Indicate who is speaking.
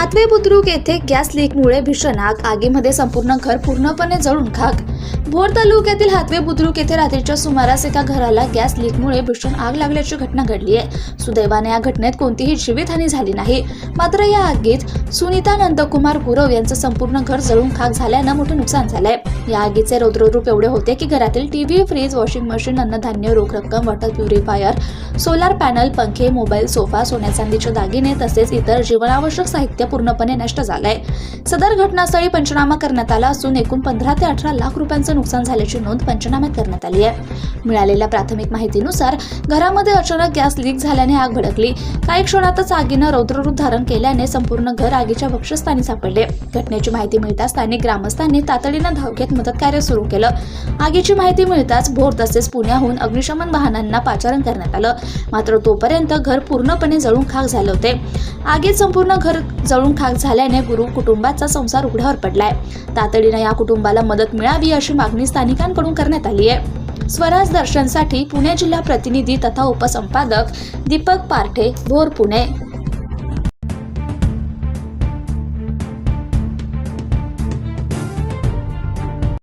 Speaker 1: Hathway Budruk येथे gas लीकमुळे भीषण आग. आगीमध्ये संपूर्ण घर पूर्णपणे जळून खाक. भोर तालुक्यातील हातवे बुद्रुक येथे रात्रीच्या सुमारास एका घराला गॅस लीकमुळे भीषण आग लागल्याची घटना घडली आहे. सुदैवाने या घटनेत कोणतीही जीवितहानी झाली नाही. मात्र या आगीत सुनीता नंदकुमार गुरव यांचं संपूर्ण घर जळून खाक झाल्यानं मोठं नुकसान झालंय. या आगीचे रौद्ररूप एवढे होते की घरातील टीव्ही फ्रीज वॉशिंग मशीन अन्नधान्य रोख रक्कम वॉटर प्युरिफायर सोलार पॅनल पंखे मोबाईल सोफा सोन्या चांदीचे दागिने तसेच इतर जीवनावश्यक साहित्य पूर्णपणे नष्ट झालंय. सदर घटनास्थळी पंचनामा करण्यात आला असून एकूण पंधरा ते अठरा लाख रुपयांचं नुकसान झाल्याची नोंद पंचनाम्यात करण्यात आली आहे. मिळालेल्या प्राथमिक माहितीनुसार घरामध्ये अचानक गॅस लीक झाल्याने आग भडकली. काही क्षणातच आगीनं रौद्ररूप धारण केल्याने संपूर्ण घर आगीच्या भक्षस्थानी सापडले. घटनेची माहिती मिळताच स्थानिक ग्रामस्थांनी तातडीनं धाव घेत मदत कार्य सुरू केलं. आगीची माहिती मिळताच भोर तसेच पुण्याहून अग्निशमन वाहनांना पाचारण करण्यात आलं. मात्र तोपर्यंत घर पूर्णपणे जळून खाक झाले होते. आगीत संपूर्ण घर जळून खाक झाल्याने गुरु कुटुंबाचा संसार उघड्यावर पडलाय. तातडीनं या कुटुंबाला मदत मिळावी अशी मागणी स्थानिकांकडून करण्यात आली आहे. स्वराज दर्शनसाठी पुणे जिल्हा प्रतिनिधी तथा उपसंपादक दीपक पारठे भोर पुणे.